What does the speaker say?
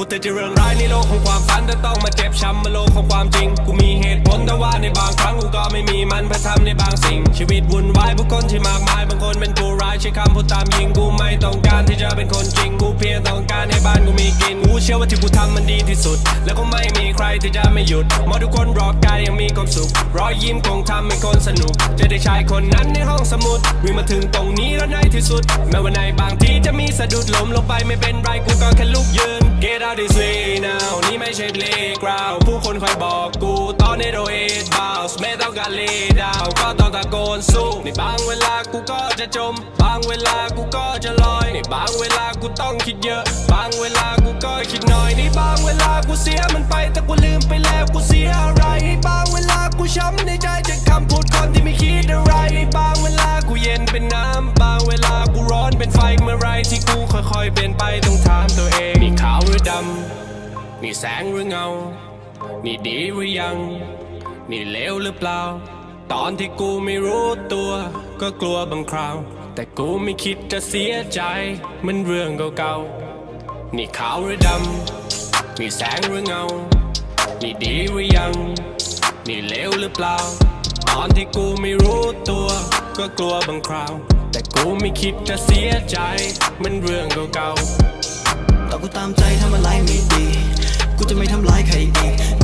กูเตือนจเรื่องร้ายในโลกของความฝันแต่ต้องมาเจ็บช้ำมาโลกของความจริง กูมีเหตุผลแต่ว่าในบางครั้งกูก็ไม่มีมันเพื่อทำในบางสิ่ง ชีวิตวุ่นวายผู้คนที่มากมายบางคนเป็นตัวร้ายใช้คำพูดตามยิงกูไม่ต้องการที่จะเป็นคนจริง กูเพียงต้องการให้บ้านกูมีกินกูเชื่อว่าที่กูทำมันดีที่สุด แล้วก็ไม่มี ที่จะไม่หยุดมองทุกคนรอบกายยังมีความสุข รอยยิ้มคงทำให้คนสนุก จะได้ชายคนนั้นในห้องสมุด วิ่งมาถึงตรงนี้แล้วในที่สุด แม้ว่าในบางทีจะมีสะดุดล้มลงไปไม่เป็นไรกูก็แค่ลุกยืน Get out this way now นี่ไม่ใช่ playground ผู้คนคอยบอกกูตอนนี้โด ลดาวก็ต้องตะโกนสู้ในบางเวลากูก็จะจม บางเวลากูก็จะลอยในบางเวลากูต้องคิดเยอะ บางเวลากูก็คิดน้อยในบางเวลากูเสียมันไปแต่กูลืมไปแล้วกูเสียอะไรในบางเวลากูช้ำในใจจากคำพูดคนที่ไม่คิดอะไรในบางเวลากูเย็นเป็นน้ำบางเวลากูร้อนเป็นไฟเมื่อไรที่กูค่อยๆเป็นไปต้องถามตัวเองนี่ขาวหรือดำนี่แสงหรือเงานี่ดีหรือยัง นี่เลวหรือเปล่า ตอนที่กูไม่รู้ตัว ก็กลัวบางคราว แต่กูไม่คิดจะเสียใจ มันเรื่องเก่าๆ นี่ขาวหรือดำ นี่แสงหรือเงา นี่ดีหรือยัง นี่เลวหรือเปล่า ตอนที่กูไม่รู้ตัว ก็กลัวบางคราว แต่กูไม่คิดจะเสียใจ มันเรื่องเก่าๆต่อกูตามใจทำอะไรไม่ดี กูจะไม่ทำลายใครอีก